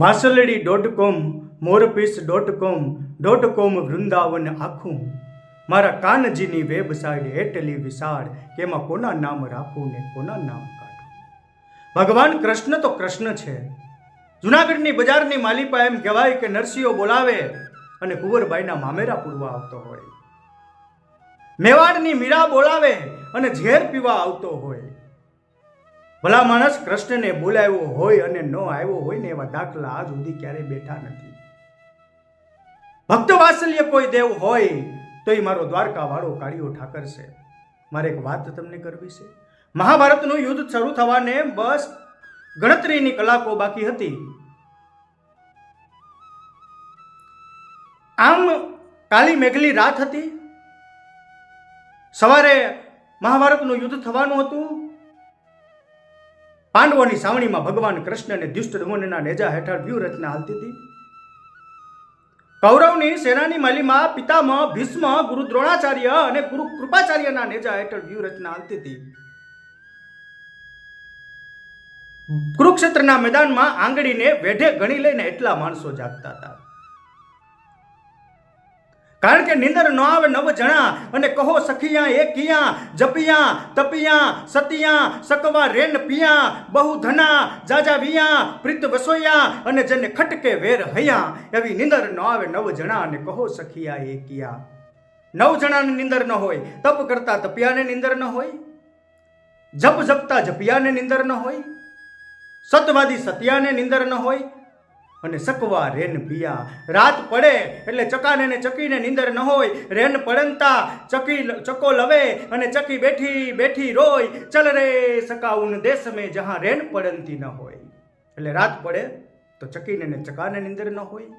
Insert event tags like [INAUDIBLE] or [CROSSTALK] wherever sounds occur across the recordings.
માસલડી dot com મોરપીસ dot com dot com Vrindavan આખું. મારા કાનજીની website એટલી વિશાળ કે એમાં કોના નામ રાખું ને કોના નામ કાઢું? ભગવાન કૃષ્ણ તો કૃષ્ણ છે. જુનાગઢની બજારની માલિપા એમ કહેવાય કે નરસિંહો બોલાવે અને કુંવરબાઈના મામેરા પૂરવા આવતો હોય. મેવાડની મીરા બોલાવે અને ઝેર પીવા આવતો હોય. ભલા માણસ કૃષ્ણને બોલાવ્યો હોય અને ન આવ્યો હોય ને એવા દાખલા આજ સુધી ક્યારેય બેઠા નથી. ભક્ત વાત્સલ્ય કોઈ દેવ હોય તો એ મારો દ્વારકા વાળો કાળીઓ ઠાકર છે. મારે એક વાત તમને કરવી છે. મહાભારતનું યુદ્ધ શરૂ થવાને બસ ગણતરીની કલાકો બાકી હતી. આમ કાલી મેઘલી રાત હતી. સવારે મહાભારતનું યુદ્ધ થવાનું હતું. પાંડવોની સાવણીમાં ભગવાન કૃષ્ણ અને દુષ્ટ દમનના નેજા હેઠળ વ્યૂહરચના હાલતી હતી. કૌરવની સેનાની માલીમાં પિતામહ, ભીષ્મ, ગુરુ દ્રોણાચાર્ય અને ગુરુ કૃપાચાર્યના નેજા હેઠળ વ્યૂહરચના હાલતી હતી. કુરુક્ષેત્રના મેદાનમાં આંગળીને વેઢે ગણી લઈને એટલા માણસો જાગતા હતા. કારણ કે નિંદર ન આવે નવ જણા અને કહો સખિયા એ કિયા જપિયા, તપિયા, સતિયા, સકવા, રેન પિયા, બહુ ધના, જાજા વિયા, પ્રીત વસોયા અને જેને ખટકે વેર હૈયા. એવી નિંદર ન આવે નવ જણા અને કહો સખિયા એ કિયા નવ જણાને નિંદર ન હોય, તપ કરતા તપિયાને નિંદર ન હોય, જપ જપતા જપિયાને નિંદર ન હોય, સતવાદી સત્યાને નિંદર ન હોય અને સકવા રેન પિયા રાત પડે એટલે ચકાને ને ચકીને નીંદર ન હોય. રેન પડંતા, ચકી ચકો લવે અને ચકી બેઠી બેઠી રોય. ચલ રે સકાઉન દેશ મેં જહાં રેન પડંતી ન હોય. એટલે રાત પડે તો ચકીને ને ચકાને નીંદર ન હોય.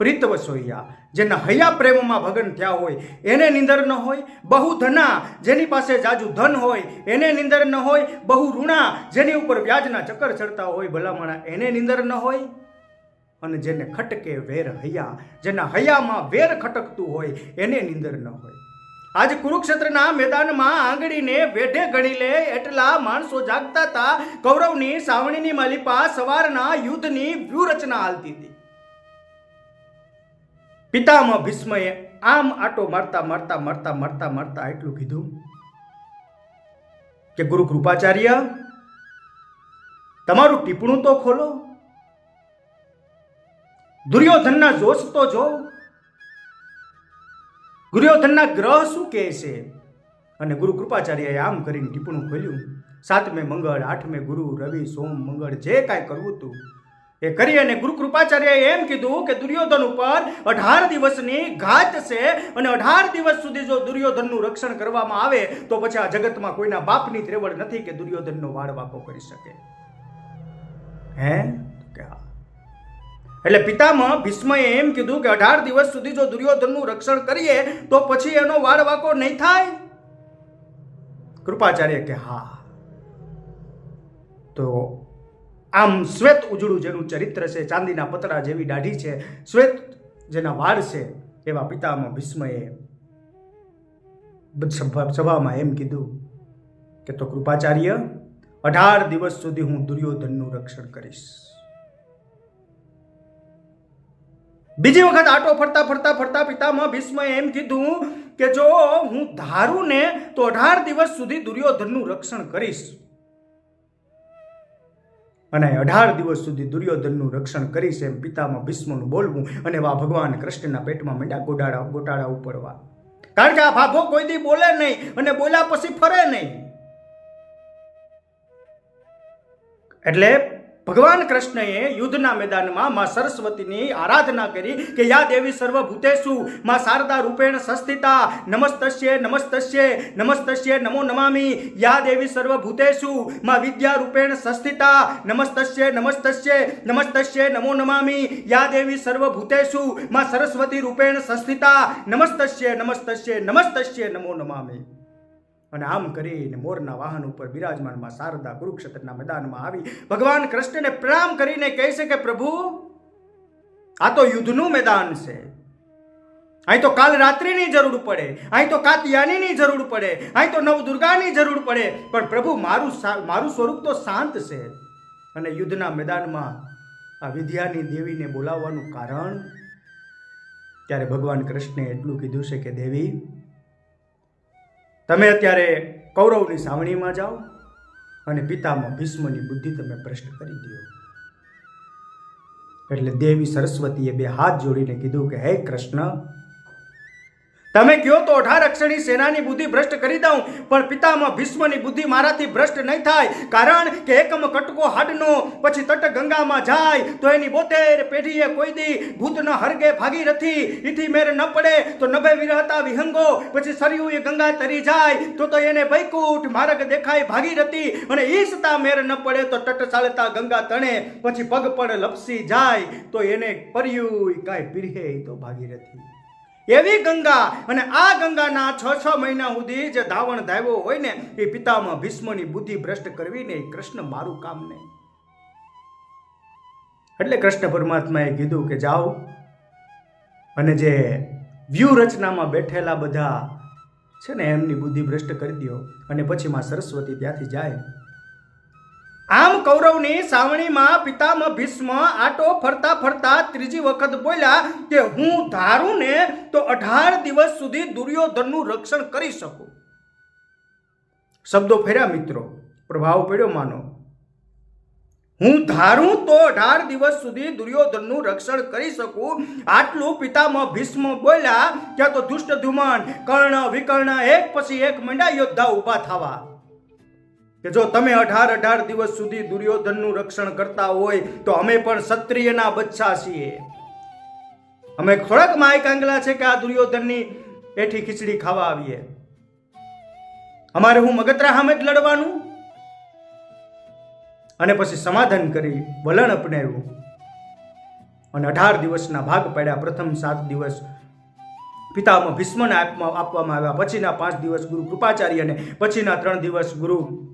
પ્રીત વસોઈયા જેના હૈયા પ્રેમમાં ભગન થયા હોય, એને નિંદર ન હોય. બહુ ધના, જેની પાસે જાજુ ધન હોય, એને નિંદર ન હોય. બહુ ઋણા, જેની ઉપર વ્યાજના ચક્કર ચડતા હોય, ભલામણા, એને નિંદર ન હોય. અને જેને ખટકે વેર હૈયા, જેના હૈયામાં વેર ખટકતું હોય, એને નિંદર ન હોય. આજ કુરુક્ષેત્રના મેદાનમાં આંગળીને વેઢે ગણી લે એટલા માણસો જાગતા હતા. કૌરવની સાવણીની માલિપા સવારના યુદ્ધની વ્યૂહરચના હાલતી હતી. પિતામહ ભીષ્મએ આમ આટો મારતા મારતા મારતા મારતા મારતા એટલું કીધું કે ગુરુ કૃપાચાર્ય તમારું ટીપણું તો ખોલો. દુર્યોધનના જોશ તો જો દુર્યોધનના ગ્રહ શું કહે છે? અને ગુરુ કૃપાચાર્યએ આમ કરીને ટીપણું ખોલ્યું. સાતમે મંગળ, આઠમે ગુરુ, રવિ, સોમ, મંગળ, જે કાંઈ કરવું હતું એ કરી અને ગુરુ કૃપાચાર્યએ એમ કીધું કે દુર્યોધન ઉપર અઢાર દિવસની ઘાત છે અને અઢાર દિવસ સુધી જો દુર્યોધનનું રક્ષણ કરવામાં આવે, તો પછી આ જગતમાં કોઈના બાપની ત્રેવડ નથી કે દુર્યોધનનો વાળ વાકો કરી શકે. હે? કે હા. એટલે પિતામાં ભીષ્મએ એમ કીધું કે અઢાર દિવસ સુધી જો દુર્યોધનનું રક્ષણ કરીએ, તો પછી એનો વાળ વાકો નહીં થાય? કૃપાચાર્ય કે હા. તો આમ શ્વેત ઉજળું જેનું ચરિત્ર છે, ચાંદીના પતરા જેવી દાઢી છે, શ્વેત જેના વાળ છે, એવા પિતામાં ભીષ્મએ સભામાં એમ કીધું કે તો કૃપાચાર્ય, અઢાર દિવસ સુધી હું દુર્યોધનનું રક્ષણ કરીશ. બીજી વખત આટો ફરતા ફરતા ફરતા પિતામાં ભીષ્મ એમ કીધું કે જો હું ધારું ને તો અઢાર દિવસ સુધી દુર્યોધનનું રક્ષણ કરીશ. અને અઢાર દિવસ સુધી દુર્યોધનનું રક્ષણ કરીશ એમ પિતામાં ભીષ્મનું બોલવું અને વા ભગવાન કૃષ્ણના પેટમાં મીંડા ગોટાળા ગોટાળા ઉપડવા. કારણ કે આ ભાભો કોઈ દી બોલે નહીં અને બોલ્યા પછી ફરે નહીં. એટલે ભગવાન કૃષ્ણએ યુદ્ધના મેદાનમાં માં સરસ્વતીની આરાધના કરી કે યા દેવી સર્વભૂતેશુ, માં શારદા રૂપેણ સંસ્થિતા, નમસ્તસ્ય નમસ્તસ્ય નમસ્તસ્ય, નમો નમામી, યા દેવી સર્વભૂતેશુ, માં વિદ્યા રૂપેણ સંસ્થિતા, નમસ્તસ્ય નમસ્તસ્ય નમસ્તસ્ય, નમો નમામી, યા દેવી સર્વભૂતેશુ, માં સરસ્વતી રૂપેણ સંસ્થિતા, નમસ્તસ્ય નમસ્તસ્ય નમસ્તસ્ય, નમો નમામિ. અને આમ કરીને મોરના વાહન ઉપર બિરાજમાનમાં શારદા કુરુક્ષેત્રના મેદાનમાં આવી ભગવાન કૃષ્ણને પ્રણામ કરીને કહેશે કે, પ્રભુ, આ તો યુદ્ધનું મેદાન છે. અહીં તો કાલ રાત્રિની જરૂર પડે, અહીં તો કાતિયાનીની જરૂર પડે, અહીં તો નવદુર્ગાની જરૂર પડે. પણ પ્રભુ, મારું મારું સ્વરૂપ તો શાંત છે. અને યુદ્ધના મેદાનમાં આ વિદ્યાની દેવીને બોલાવવાનું કારણ? ત્યારે ભગવાન કૃષ્ણે એટલું કીધું છે કે, દેવી તમે અત્યારે કૌરવની સાવણીમાં જાઓ અને પિતામાં ભીષ્મની બુદ્ધિ તમે ભ્રષ્ટ કરી દો. એટલે દેવી સરસ્વતીએ બે હાથ જોડીને કીધું કે, હે કૃષ્ણ તમે કયો તો અઢાર અક્ષરની સેનાની બુદ્ધિ ભ્રષ્ટ કરી દઉં, પણ પિતામાં ભીષ્મની બુદ્ધિ મારાથી ભ્રષ્ટ નહીં થાય, કારણ કે એકમ કટકો હાડનો, પછી તટ ગંગામાં જાય, તો એની બોતેર પેઢીએ કોઈ દી ભૂત હરગે ભાગીરથી ઇથી મેર ન પડે, તો નભે વિરહતા વિહંગો, પછી સરયુ એ ગંગા તરી જાય, તો તો એને વૈકુંઠ માર્ગ દેખાય ભાગીરથી અને ઈસતા મેર ન પડે તો તટ ચાલતા ગંગા તણે, પછી પગ પડ લપસી જાય, તો એને પર્યું કાંઈ પીરહે તો ભાગીરથી એવી ગંગા અને આ ગંગાના છ છ મહિના સુધી જે ધાવણ ધાવ્યો હોય ને, એ પિતામાં ભીષ્મની બુદ્ધિ ભ્રષ્ટ કરવી ને કૃષ્ણ મારું કામ નહીં એટલે કૃષ્ણ પરમાત્માએ કીધું કે જાઓ અને જે વ્યૂહરચનામાં બેઠેલા બધા છે ને, એમની બુદ્ધિ ભ્રષ્ટ કરી દો અને પછી માં સરસ્વતી ત્યાંથી જાય. આમ કૌરવની સાવણીમાં પિતામહ ભીષ્મ આટો ફરતા ફરતા ત્રીજી વખત બોલ્યા કે હું ધારું ને તો અઢાર દિવસ સુધી દુર્યોધનનું રક્ષણ કરી શકું. શબ્દો ફેર્યા મિત્રો. પ્રભાવ પડ્યો માનો. હું ધારું તો અઢાર દિવસ સુધી દુર્યોધનનું રક્ષણ કરી શકું. આટલું પિતામહ ભીષ્મ બોલ્યા ત્યાં તો દુષ્ટ ધુમન કર્ણ, વિકર્ણ, એક પછી એક મંડા યોદ્ધા ઊભા થવા. કે જો તમે અઢાર અઢાર દિવસ સુધી દુર્યોધનનું રક્ષણ કરતા હોય, તો અમે પણ ક્ષત્રિયના બચ્ચા છીએ. અમે થોડાક માય કાંગલા છે કે આ દુર્યોધનની એઠી ખીચડી ખાવા આવીએ. અમારે હું મગતરા સામે જ લડવાનું? અને પછી સમાધાન કરી, વલણ અપનાવ્યું. અને અઢાર દિવસના ભાગ પડ્યા. પ્રથમ સાત દિવસ પિતામાં ભીષ્મને આપવા- આપવામાં આવ્યા. પછીના પાંચ દિવસ ગુરુ કૃપાચાર્યને, પછીના ત્રણ દિવસ ગુરુ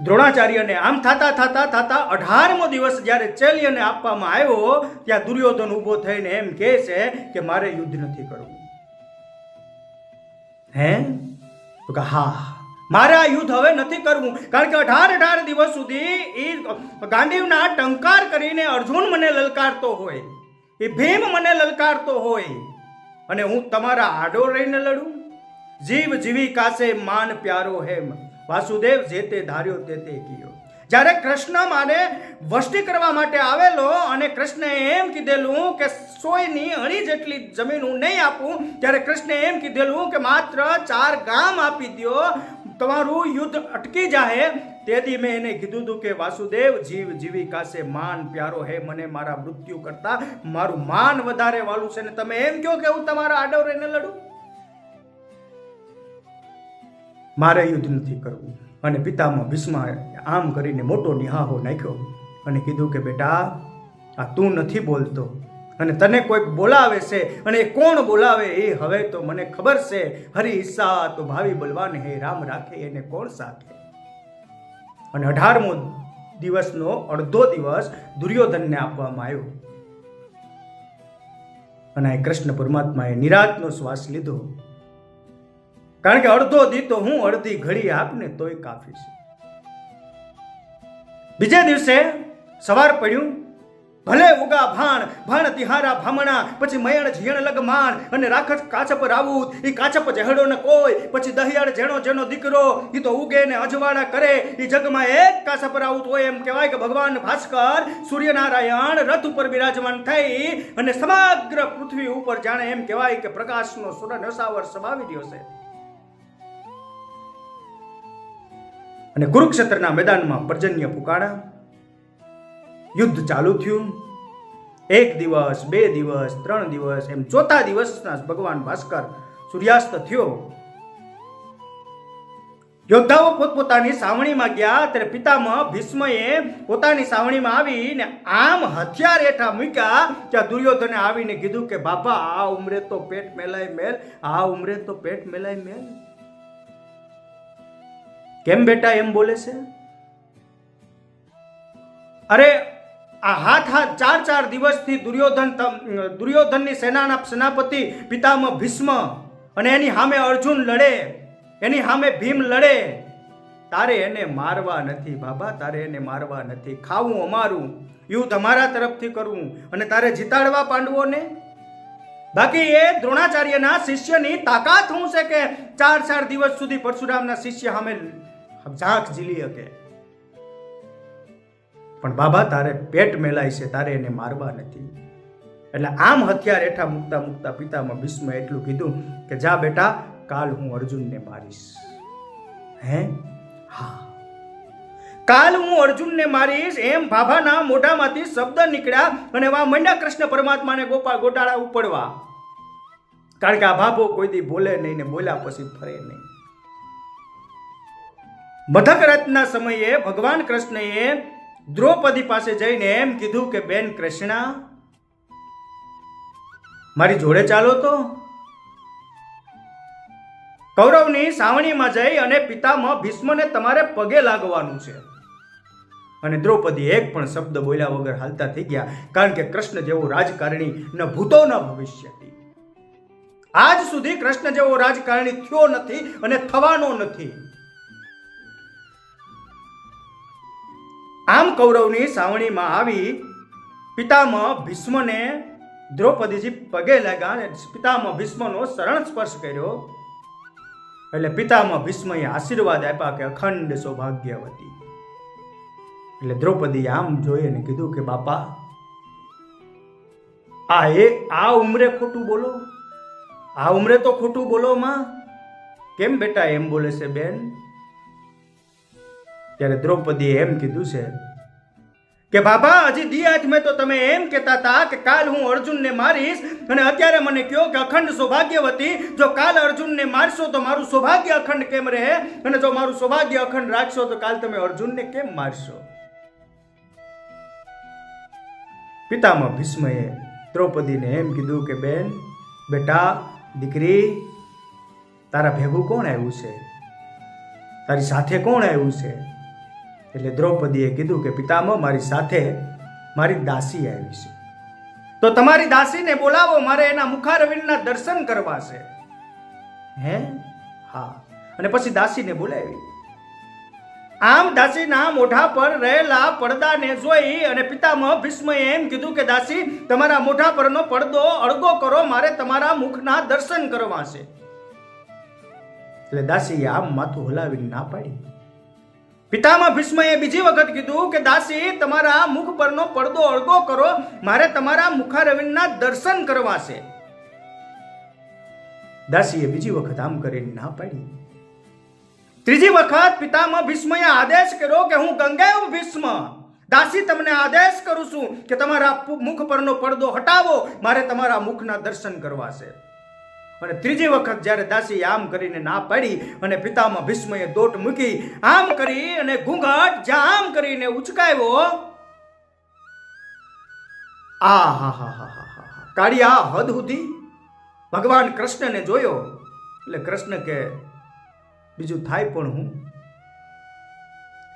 દ્રોણાચાર્યને આમ થતા થતા થતા અઢારમો દિવસ જ્યારે ચેલ્યને આપવામાં આવ્યો, ત્યાં દુર્યોધન ઊભો થઈને એમ કહે છે કે મારે યુદ્ધ નથી કરવું. હે? તો કે હા, મારે આ યુદ્ધ હવે નથી કરવું, કારણ કે અઢાર અઢાર દિવસ સુધી એ ગાંડીવના ટંકાર કરીને અર્જુન મને લલકારતો હોય એ ભીમ મને લલકારતો હોય, અને હું તમારા આડો રહીને લડું? જીવ જીવી કાસે માન પ્યારો હેમ વાસુદેવ જે તે ધાર્યો તે તે કીયો. જ્યારે કૃષ્ણ માને વષ્ટિ કરવા માટે આવેલો અને કૃષ્ણએ એમ કીધેલું કે સોયની અણી જેટલી જમીન હું નહીં આપું, ત્યારે કૃષ્ણે એમ કીધેલું કે માત્ર ચાર ગામ આપી દ્યો, તમારું યુદ્ધ અટકી જાહે. તેથી મેં એને કીધું હતું કે વાસુદેવ, જીવ જીવી કાસે માન પ્યારો હે, મને મારા મૃત્યુ કરતા મારું માન વધારે વાલું છે ને તમે એમ કહો કે હું તમારા આડો રહીને લડું? મારે યુદ્ધ નથી કરવું. અને પિતામાં ભીષ્મા આમ કરીને મોટો નિહાહો નાખ્યો અને કીધું કે, બેટા, આ તું નથી બોલતો. અને તને કોઈક બોલાવે છે અને એ કોણ બોલાવે એ હવે તો મને ખબર છે. હરિ ઈસા તો ભાવિ બલવાન હે, રામ રાખે એને કોણ સાથે? અને અઢારમો દિવસનો અડધો દિવસ દુર્યોધનને આપવામાં આવ્યો. અને કૃષ્ણ પરમાત્માએ નિરાતનો શ્વાસ લીધો. કારણ કે અડધો દી તો હું અડધી ઘડી આપને તોય કાફી છે. બીજે દિવસે સવાર પડ્યું, ભલે ઉગા ભાણ ભાણ તિહારા ભામણા, પછી મયણ ઝીણ લગમાણ, અને રાખત કાચપ રાવું ઈ કાચપ જહેડો ન કોઈ, પછી દહિયાળ જેણો જેનો દીકરો, ઈ તો ઉગે ને અજવાળા કરે, ઈ જગમાં એક કાચપ રાવું હોય એમ કહેવાય કે ભગવાન ભાસ્કર સૂર્યનારાયણ રથ ઉપર બિરાજમાન થઈ, અને સમગ્ર પૃથ્વી ઉપર જાણે એમ કહેવાય કે પ્રકાશનો સુર નસાવર સમાવી રહ્યો છે. અને કુરુક્ષેત્રના મેદાનમાં પર્જન્ય પુકાણા યુદ્ધ ચાલુ થયું. એક દિવસ, બે દિવસ, ત્રણ દિવસ, એમ ચોથા દિવસના ભગવાન ભાસ્કર સૂર્યાસ્ત થયો. યોદ્ધાઓ પોતપોતાની સાવણીમાં ગયા, ત્યારે પિતામહ ભીષ્મએ પોતાની સાવણીમાં આવીને આમ હથિયાર હેઠા મૂક્યા ત્યાં દુર્યોધને આવીને કીધું કે, બાપા, આ ઉમરે તો પેટ મેલાય મેલ, આ ઉમરે તો પેટ મેલાય મેલ. કેમ બેટા એમ બોલે છે? અરે, આ હાથ હાથ ચાર ચાર દિવસથી દુર્યોધન દુર્યોધનની સેનાના સેનાપતિ પિતામહ ભીષ્મ અને એની સામે અર્જુન લડે, એની સામે ભીમ લડે. તારે એને મારવા નથી બાબા, તારે એને મારવા નથી. ખાવું અમારું, યુદ્ધ અમારા તરફથી કરવું અને તારે જીતાડવા પાંડવોને? બાકી એ દ્રોણાચાર્યના શિષ્યની તાકાત શું છે કે ચાર ચાર દિવસ સુધી પરશુરામના શિષ્ય સામે ઝાંક ઝીલી શકે પણ બાબા, તારે પેટ મેલાય છે, તારે એને મારવા નથી. એટલે આમ હથિયાર હેઠા મૂકતા મૂકતા પિતામાં ભીષ્મ એટલું કીધું કે, જા બેટા, કાલ હું અર્જુનને મારીશ. હે? હા. કાલ હું અર્જુનને મારીશ. એમ ભાભાના મોઢામાંથી શબ્દ નીકળ્યા અને વા મંડ્યા કૃષ્ણ પરમાત્માને ગોપાલ ગોટાળા ઉપડવા. કારણ કે આ ભાભો કોઈ દી બોલે નહીં ને બોલ્યા પછી ફરે નહીં. મધક સમયે ભગવાન કૃષ્ણએ દ્રૌપદી પાસે જઈને એમ કીધું કે, બેન કૃષ્ણા, મારી જોડે ચાલો તો. કૌરવની સાવણીમાં જઈ અને પિતામાં ભીષ્મને તમારે પગે લાગવાનું છે. અને દ્રૌપદી એક પણ શબ્દ બોલ્યા વગર હાલતા થઈ ગયા, કારણ કે કૃષ્ણ જેવો રાજકારણી ન ભૂતો ન ભવિષ્યથી આજ સુધી કૃષ્ણ જેવો રાજકારણી થયો નથી અને થવાનો નથી. આમ કૌરવની સાવણીમાં આવી પિતામાં ભીષ્મને દ્રૌપદીજી પગે લાગ્યા અને પિતામાં ભીષ્મનો શરણ સ્પર્શ કર્યો. એટલે પિતામાં ભીષ્મએ આશીર્વાદ આપ્યા કે અખંડ સૌભાગ્યવતી. એટલે દ્રૌપદી આમ જોઈ અને કીધું કે, બાપા, આ એ, આ ઉંમરે ખોટું બોલો? આ ઉંમરે તો ખોટું બોલો માં? કેમ બેટા એમ બોલે છે બેન? ત્યારે દ્રૌપદીએ એમ કીધું છે કે બાબા, હજી દી મેં તો તમે એમ કહેતા હતા કે કાલ હું અર્જુનને મારીશ અને અત્યારે મને કહો કે અખંડ સૌભાગ્યવતી, જો કાલ અર્જુનને મારશો તો મારું સૌભાગ્ય અખંડ કેમ રહે? અને જો મારું સૌભાગ્ય અખંડ રાખશો તો કાલ તમે અર્જુનને કેમ મારશો? પિતામાં ભીષ્મએ દ્રૌપદીને એમ કીધું કે, બેન, બેટા, દીકરી, તારા ભેગું કોણ આવ્યું છે? તારી સાથે કોણ આવ્યું છે? એટલે દ્રૌપદીએ કીધું કે, પિતામહ, મારી સાથે મારી દાસી આવી છે. તો તમારી દાસીને બોલાવો, મારે એના મુખારવિંદના દર્શન કરવા છે. હે? હા. અને પછી દાસીને બોલાવી. આમ દાસીના મોઢા પર રહેલા પડદાને જોઈ અને પિતામહ ભીષ્મએ એમ કીધું કે, દાસી, તમારા મોઢા પરનો પડદો અળગો કરો, મારે તમારા મુખના દર્શન કરવા છે. એટલે દાસીએ આમ માથું હલાવીને ના પાડી. પિતામાં ભીષ્મએ બીજી વખત કીધું કે, દાસી, તમારા મુખ પરનો પડદો અળગો કરો, મારે તમારા મુખારવિંદના દર્શન કરવા છે દાસીએ બીજી વખત આમ કરીને ના પાડી. ત્રીજી વખત પિતામાં ભીષ્મએ આદેશ કર્યો કે, હું ગંગાવ ભીષ્મ, દાસી, તમને આદેશ કરું છું કે, તમારા મુખ પરનો પડદો હટાવો, મારે તમારા મુખના દર્શન કરવા છે અને ત્રીજી વખત જ્યારે દાસી આમ કરીને ના પાડી અને પિતામાં ભીષ્મએ દોટ મૂકી આમ કરી અને ઘૂંઘટ જ્યાં આમ કરીને ઉચકાવ્યો, આ હા હા હા હા હા કાળી કાળિયા હદ સુધી ભગવાન કૃષ્ણને જોયો. એટલે કૃષ્ણ કે, બીજું થાય પણ હું?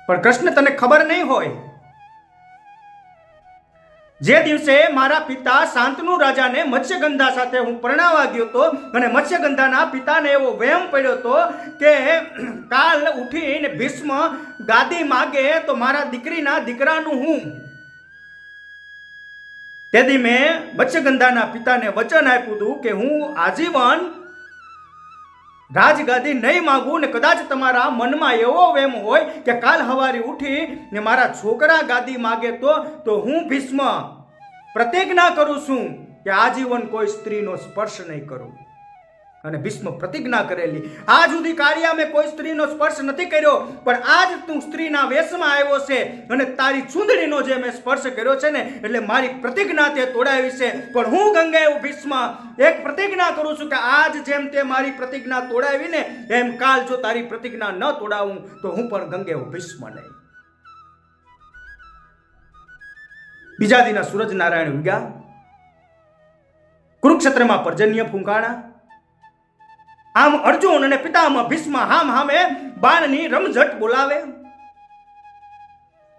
પણ કૃષ્ણ તને ખબર નહીં હોય. જે દિવસે મારા પિતા શાંતનુ રાજાને મત્સ્યગંધા સાથે હું પરણાવા ગયો હતો અને મત્સ્યગંધાના પિતાને એવો વહેમ પડ્યો હતો કે કાલ ઉઠીને ભીષ્મ ગાદી માગે તો મારા દીકરીના દીકરાનું હું. તેથી મેં મત્સ્યગંધાના પિતાને વચન આપ્યું હતું કે હું આજીવન રાજગાદી નહીં માગું ને કદાચ તમારા મનમાં એવો વેમ હોય કે કાલ હવારી ઉઠી ને મારા છોકરા ગાદી માગે તો તો હું ભીષ્મ પ્રતિજ્ઞા કરું છું કે આજીવન કોઈ સ્ત્રીનો સ્પર્શ નહીં કરું. અને ભીષ્મ પ્રતિજ્ઞા કરેલી. આજ સુધી કાર્ય મેં કોઈ સ્ત્રીનો સ્પર્શ નથી કર્યો, પણ આજ તું સ્ત્રીના વેશમાં આવ્યો છે અને તારી ચૂંદડીનો જે મેં સ્પર્શ કર્યો છે ને, એટલે મારી પ્રતિજ્ઞા તે તોડાવી છે. પણ હું ગંગાએવ ભીષ્મ એક પ્રતિજ્ઞા કરું છું કે આજ જેમ તે મારી પ્રતિજ્ઞા તોડાવી ને એમ કાલ જો તારી પ્રતિજ્ઞા ન તોડાવું, તો હું પણ ગંગેવ ભીષ્મ નહીં. બીજા દિના સૂરજ નારાયણ ઉગ્યા. કુરુક્ષેત્રમાં પર્જન્ય ફૂંકાણા. આમ અર્જુન અને પિતામહ ભીષ્મ હામ હામે બાણની રમઝટ બોલાવે.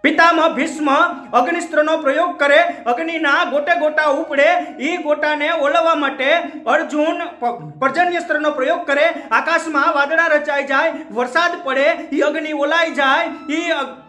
પિતામહ ભીષ્મ અગ્નિસ્ત્રનો પ્રયોગ કરે, અગ્નિના ગોટે ગોટા ઉપડે એ ગોટાને ઓલવવા માટે અર્જુન પર્જન્યસ્ત્રનો પ્રયોગ કરે. આકાશમાં વાદળા રચાઈ જાય, વરસાદ પડે એ અગ્નિ ઓલાઈ જાય અગ-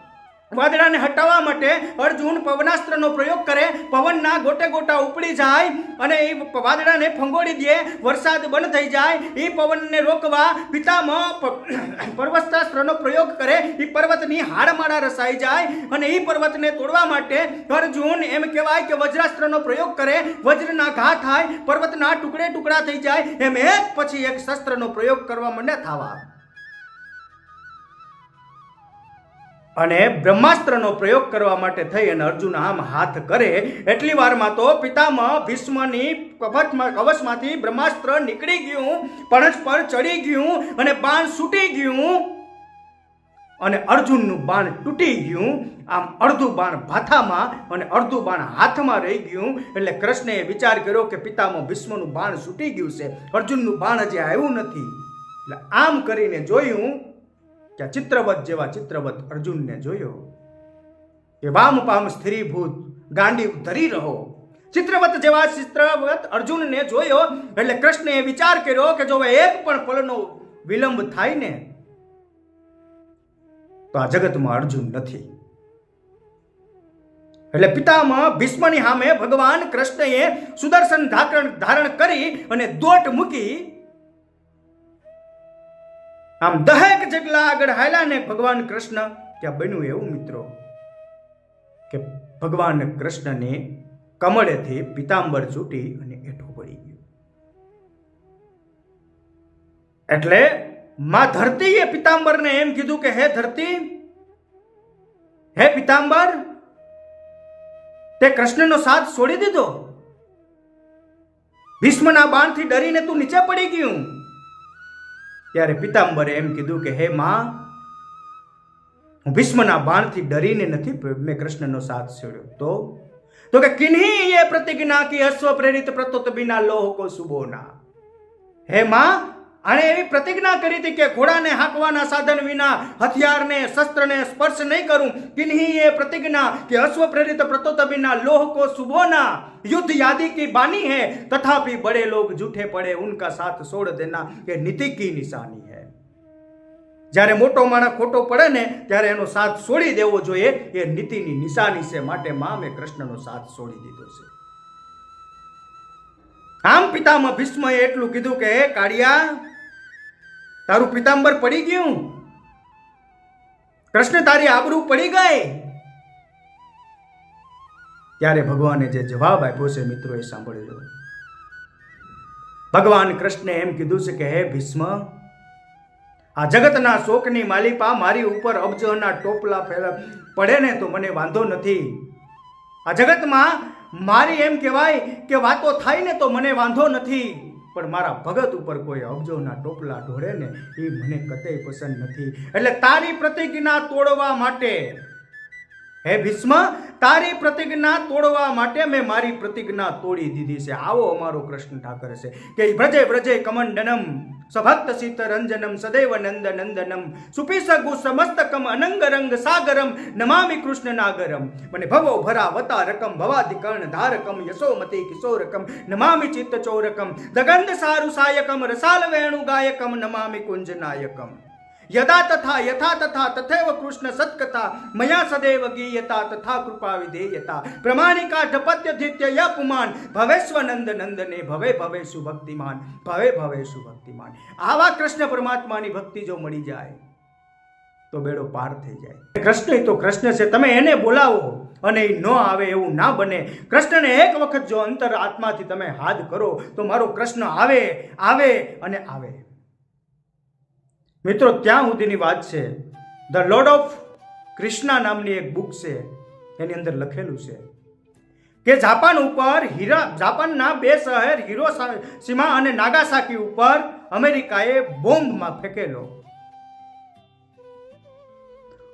વાદળાને હટાવવા માટે અર્જુન પવનાસ્ત્રનો પ્રયોગ કરે, પવનના ગોટે ગોટા ઉપડી જાય અને એ વાદળાને ફંગોળી દે, વરસાદ બંધ થઈ જાય, એ પવનને રોકવા પિતામહ પ- [COUGHS] પર્વતાસ્ત્રનો પ્રયોગ કરે, એ પર્વતની હાડમાળા રસાઈ જાય અને એ પર્વતને તોડવા માટે અર્જુન એમ કહેવાય કે વજ્રાસ્ત્રનો પ્રયોગ કરે, વજ્રના ઘા થાય, પર્વતના ટુકડે ટુકડા થઈ જાય, એમ એક પછી એક શસ્ત્રનો પ્રયોગ કરવા માંડે થવા. અને બ્રહ્માસ્ત્રનો પ્રયોગ કરવા માટે થઈ અને અર્જુન આમ હાથ કરે, એટલી વારમાં તો પિતામહ ભીષ્મની કવચમાં, કવચમાંથી બ્રહ્માસ્ત્ર નીકળી ગયું પણજ પર ચડી ગયું અને બાણ છૂટી ગયું. અને અર્જુનનું બાણ તૂટી ગયું, આમ અડધું બાણ ભાથામાં અને અડધું બાણ હાથમાં રહી ગયું, એટલે કૃષ્ણએ વિચાર કર્યો કે પિતામાં ભીષ્મનું બાણ છૂટી ગયું છે. અર્જુનનું બાણ હજી આવ્યું નથી. એટલે આમ કરીને જોયું કે આ ચિત્રવત જેવા ચિત્રવત અર્જુનને જોયો. કે વામ પામ સ્થિરીભૂત ગાંડી ધરી રહો. ચિત્રવત જેવા ચિત્રવત અર્જુનને જોયો. એટલે કૃષ્ણએ વિચાર કર્યો કે જો એક પણ પલનો વિલંબ થાય ને, તો આ જગતમાં અર્જુન નથી. એટલે પિતામાં ભીષ્મની સામે ભગવાન કૃષ્ણએ સુદર્શન ધાકરણ ધારણ કરી અને દોટ મૂકી આમ દહેક જેટલા આગળ હાલ્યા ને ભગવાન કૃષ્ણ ત્યાં બન્યું એવું મિત્રો કે ભગવાન કૃષ્ણને કમળેથી પિતાંબર ચૂંટી અને એઠું પડી ગયું. એટલે માં ધરતીએ પિતાંબરને એમ કીધું કે, હે ધરતી, હે પિતાંબર, તે કૃષ્ણનો સાથ છોડી દીધો? ભીષ્મના બાણથી ડરીને તું નીચે પડી ગયું. ત્યારે પિતાંબરે એમ કીધું કે, હે માં, હું ભીષ્મના બાણથી ડરીને નથી પ- મેં કૃષ્ણનો સાથ છોડ્યો. તો તો કે, કિન્હી એ પ્રતિજ્ઞા કી અશ્વ પ્રેરિત પ્રતોત બિના લોહ કો સુબોના. હે માં આણે એવી પ્રતિજ્ઞા કરી હતી કે ઘોડાને હાંકવાના સાધન વિના હથિયારને શસ્ત્રને સ્પર્શ નહીં કરું કિન્હી એ પ્રતિજ્ઞા કે અશ્વ પ્રેરિત પ્રતોત બિના લોહ કો સુબોના युद्ध यादी की बानी है तथापि बड़े लोग झूठे पड़े उनका साथ छोड़ देना ये नीति की निशानी है જ્યારે મોટો માણસ ખોટો પડે ને ત્યારે એનો સાથ છોડી દેવો જોઈએ એ નીતિની નિશાની છે માટે માં મેં કૃષ્ણનો સાથ છોડી દીધો છે આમ પિતામાં ભીષ્મએ એટલું કીધું કે હે કાળિયા તારું પિતાંબર પડી ગયું? કૃષ્ણ તારી આબરૂ પડી ગઈ? ત્યારે ભગવાને જે જવાબ આપ્યો છે, મિત્રો, એ સાંભળજો ભગવાન કૃષ્ણે એમ કીધું છે કે, હે ભીષ્મ, આ જગતના શોકની માલિપા મારી ઉપર અબજોના ટોપલા ફેલા, પડે ને તો મને વાંધો નથી. આ જગતમાં મારી એમ કહેવાય કે વાતો થાય ને તો મને વાંધો નથી. પણ મારા ભગત ઉપર કોઈ અબજોના ટોપલા ઢોળે ને એ મને કતઈ પસંદ નથી. એટલે તારી પ્રતિજ્ઞા તોડવા માટે હે ભીષ્મ, તારી પ્રતિજ્ઞા તોડવા માટે મેં મારી પ્રતિજ્ઞા તોડી દીધી છે. આવો અમારો કૃષ્ણ ઠાકર છે. કે વ્રજે વ્રજે કમંડનમ, સભક્ત સીત રંજનમ, સદૈવ નંદ નંદનમ સુપીસગુ સમસ્તકમ અનંગ રંગ સાગરમ, નમામિ કૃષ્ણ નાગરમ. મને ભવો ભરા વતા રકમ ભવાધિકર્ણ ધારકમ, યશોમતી કિશોરકમ, નમામિ ચિત્ત ચોરકમ દગંધ સારુ સાયકમ રસાલ વેણુ ગાયકમ નમામિ કુંજ નાયકમ યદા તથા યથા તથા તથૈવ કૃષ્ણ સત્કથા મયા સદૈવ ગીયતા તથા કૃપા વિધેયતા. પ્રમાણિકા ઢપત્યધિત્ય ય પુમાન ભવેશ્વ નંદ નંદને ભવે ભવેશુ ભક્તિમાન ભવે ભવેશુ ભક્તિમાન આવા કૃષ્ણ પરમાત્માની ભક્તિ જો મળી જાય, તો બેડો પાર થઈ જાય. કૃષ્ણ તો કૃષ્ણ છે, તમે એને બોલાવો અને એ ન આવે એવું ના બને. કૃષ્ણને એક વખત જો અંતર આત્માથી તમે હાથ કરો, તો મારો કૃષ્ણ આવે આવે અને આવે. મિત્રો, ત્યાં સુધીની વાત છે. ધ લોર્ડ ઓફ કૃષ્ણા નામની એક બુક છે. એની અંદર લખેલું છે કે જાપાન ઉપર હીરા, જાપાનના બે શહેર હીરો સીમા અને નાગાસાકી ઉપર અમેરિકાએ બોમ્બમાં ફેંકેલો.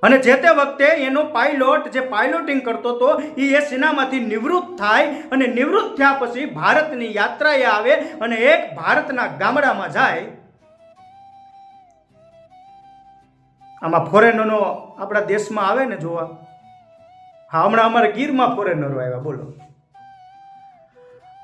અને જે તે વખતે એનો પાયલોટ જે પાયલોટિંગ કરતો હતો એ એ સેનામાંથી નિવૃત્ત થાય અને નિવૃત્ત થયા પછી ભારતની યાત્રાએ આવે અને એક ભારતના ગામડામાં જાય આમાં ફોરેનરનો આપણા દેશમાં આવે ને જોવા. હા, હમણાં અમારે ગીરમાં ફોરેનરો આવ્યા, બોલો.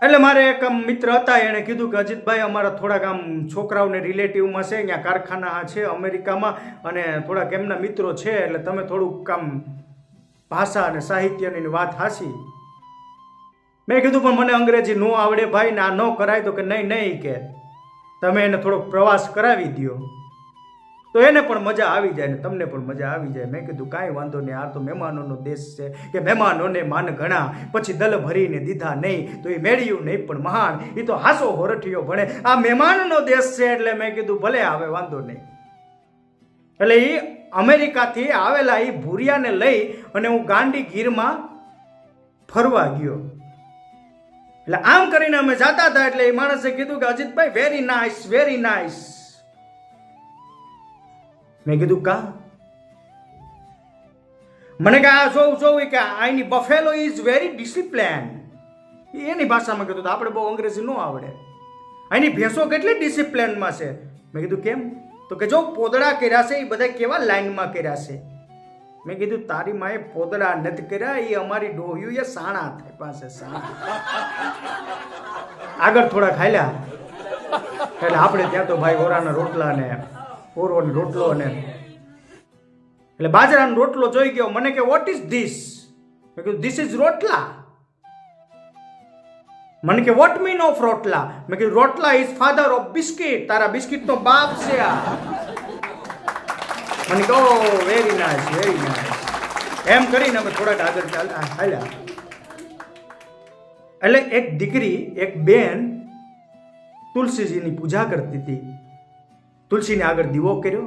એટલે મારે એક આમ મિત્ર હતા, એણે કીધું કે અજીતભાઈ, અમારા થોડાક આમ છોકરાઓને રિલેટિવમાં છે, અહીંયા કારખાના છે, અમેરિકામાં, અને થોડાક એમના મિત્રો છે, એટલે તમે થોડુંક આમ ભાષા અને સાહિત્યની વાત હાસી. મેં કીધું, પણ મને અંગ્રેજી ન આવડે ભાઈ, ને આ ન કરાય તો કે નહીં નહીં કે. તમે એને થોડોક પ્રવાસ કરાવી દ્યો. તો એને પણ મજા આવી જાય ને તમને પણ મજા આવી જાય. મેં કીધું, કાંઈ વાંધો નહીં, આ તો મહેમાનોનો દેશ છે કે મહેમાનોને માન ઘણા પછી દલ ભરીને દીધા નહીં, તો એ મેળ્યું નહીં પણ મહાન એ તો હાસો હોરઠિયો ભણે. આ મહેમાનનો દેશ છે એટલે મેં કીધું, ભલે આવે, વાંધો નહીં. એટલે એ અમેરિકાથી આવેલા એ ભૂરિયાને લઈ અને હું ગાંડી ગીરમાં ફરવા ગયો. એટલે આમ કરીને અમે જાતા હતા, એટલે એ માણસે કીધું કે, Ajitbhai very nice very nice મેં કીધું, કા? મને કે આ જોઉં જોઉં. કે આઈની બફેલો ઇઝ વેરી ડિસિપ્લિન એની ભાષામાં કીધું આપણે બહુ અંગ્રેજી ન આવડે. આની ભેંસો કેટલી ડિસિપ્લિનમાં છે? મેં કીધું, કેમ? તો કે, જો પોદળા કર્યા છે, એ બધા કેવા લાઈનમાં કર્યા છે? મેં કીધું, તારી માએ પોદળા નથી કર્યા, એ અમારી ડોહ્યું એ સાણા થાય પાસે સાણા. આગળ થોડા ખાયલા એટલે આપણે ત્યાં તો ભાઈ ઓરાના રોટલા ને ઓરો રોટલો ને એટલે બાજરાનો રોટલો જોઈ ગયો. મને કે વોટ ઇઝ ધીસ મેં કીધું ધીસ ઇઝ રોટલા. મને કે વોટ મીન ઓફ રોટલા? મેં કીધું રોટલા ઇઝ ફાધર ઓફ બિસ્કિટ તારા બિસ્કિટનો બાપ છે આ. મને કહો વેરી નાઇસ વેરી નાઇસ એમ કરીને અમે થોડાક આગળ ચાલ્યા હાલ્યા. એટલે એક દીકરી, એક બેન તુલસીજીની પૂજા કરતી હતી. તુલસીને આગળ દીવો કર્યો.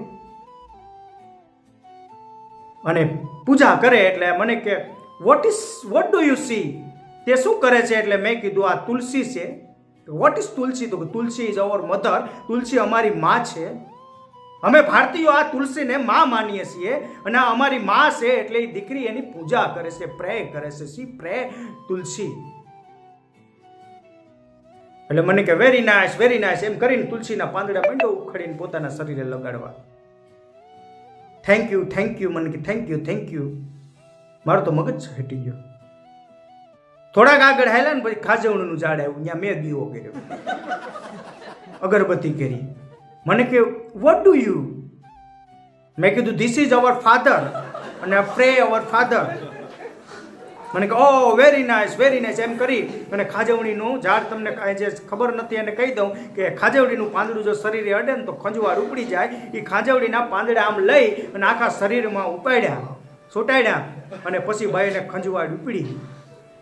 અને પૂજા કરે એટલે મને કે what is what do you see તે શું કરે છે એટલે મેં કીધું, આ તુલસી છે. What is tulsi? તો તુલસી ઇઝ અવર મધર તુલસી અમારી માં છે. અમે ભારતીયો આ તુલસીને માં માનીએ છીએ અને અમારી માં છે એટલે એ દીકરી એની પૂજા કરે છે પ્રે કરે છે. She pray tulsi. એટલે મને કે વેરી નાઇસ વેરી નાઇસ એમ કરીને તુલસીના પાંદડા મંડો ઉખડીને પોતાના શરીરે લગાડવા. થેન્ક યુ થેન્ક યુ મને કે થેન્ક યુ થેન્ક યુ મારો તો મગજ હટી ગયો. થોડાક આગળ હાલ્યા ને પછી ખાજવણનું ઝાડ આવ્યું. ત્યાં મેં દીવો કર્યો. અગરબત્તી કરી. મને કે વોટ ડુ યુ મેં કીધું ધીસ ઇઝ અવર ફાધર અને પ્રે અવર ફાધર મને કે ઓ વેરી નાઇસ વેરી નાઇસ એમ કરી અને ખાજવણીનું ઝાડ તમને જે ખબર નથી એને કહી દઉં કે ખાજવડીનું પાંદડું જો શરીરે અડે ને તો ખંજવાળ ઉપડી જાય. એ ખાજવડીના પાંદડા આમ લઈ અને આખા શરીરમાં ઉપાડ્યા, છોટાડ્યા અને પછી બાઈને ખંજવાડ ઉપડી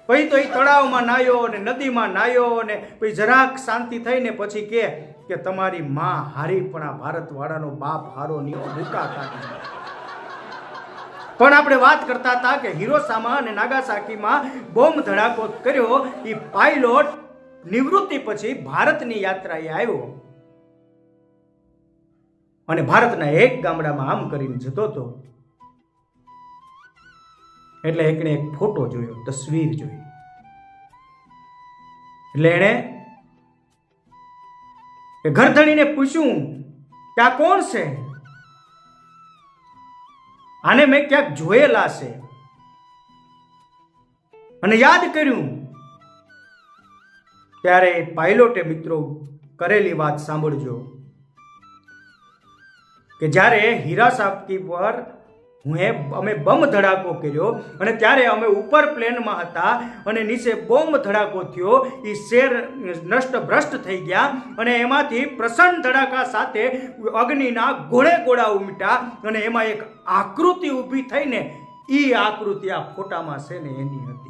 પછી તો એ તળાવમાં નાયો અને નદીમાં નાયો અને પછી જરાક શાંતિ થઈને પછી કે તમારી માં હારી પણ આ ભારતવાળાનો બાપ હારો નીકળો ભૂકા કાઢી પણ આપણે વાત કરતા હતા કે હિરોસામા અને નાગાસાકીમાં બોમ્બ ધડાકો કર્યો. એ પાયલોટ નિવૃત્તિ પછી ભારતની યાત્રાએ આવ્યો. અને ભારતના એક ગામડામાં આમ કરીને જતો હતો. એટલે એકને એક ફોટો જોયો, તસવીર જોઈ. એટલે એણે ઘરધણીને પૂછ્યું કે આ કોણ છે? આને મેં ક્યાંક જોયેલા છે. અને યાદ કર્યું? ત્યારે પાયલોટે મિત્રો કરેલી વાત સાંભળજો. કે જ્યારે હીરા સાપકી પર હું એ અમે બમ ધડાકો કર્યો અને ત્યારે અમે ઉપર પ્લેનમાં હતા અને નીચે બોમ્બ ધડાકો થયો. એ શેર નષ્ટ ભ્રષ્ટ થઈ ગયા અને એમાંથી પ્રસન્ન ધડાકા સાથે અગ્નિના ગોળે ગોળા ઉમટ્યા અને એમાં એક આકૃતિ ઊભી થઈને એ આકૃતિ આ ફોટામાં છે ને એની હતી.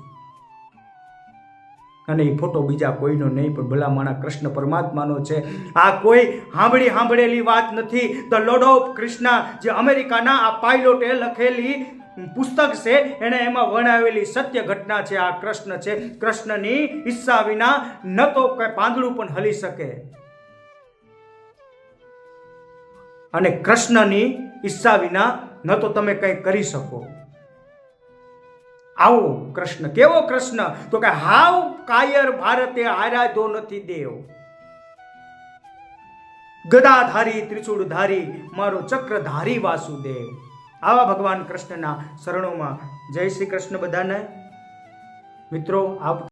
અને એ ફોટો બીજા કોઈનો નહીં, પણ ભલામણા કૃષ્ણ પરમાત્માનો છે. આ કોઈ સાંભળી સાંભળેલી વાત નથી. ધ લોર્ડ ઓફ કૃષ્ણ જે અમેરિકાના આ પાયલોટે લખેલી પુસ્તક છે એણે એમાં વર્ણવેલી સત્ય ઘટના છે, આ કૃષ્ણ છે. કૃષ્ણની ઈચ્છા વિના ન તો કઈ પાંદડું પણ હલી શકે. અને કૃષ્ણની ઈચ્છા વિના ન તો તમે કંઈ કરી શકો. આવો કૃષ્ણ, કેવો કૃષ્ણ? તો કે હાવ કાયર ભારતે આરાધો નથી દેવ. ગદાધારી, ત્રિશુળધારી, મારો ચક્રધારી વાસુદેવ. આવા ભગવાન કૃષ્ણના શરણોમાં જય શ્રી કૃષ્ણ બધાને. મિત્રો, આપ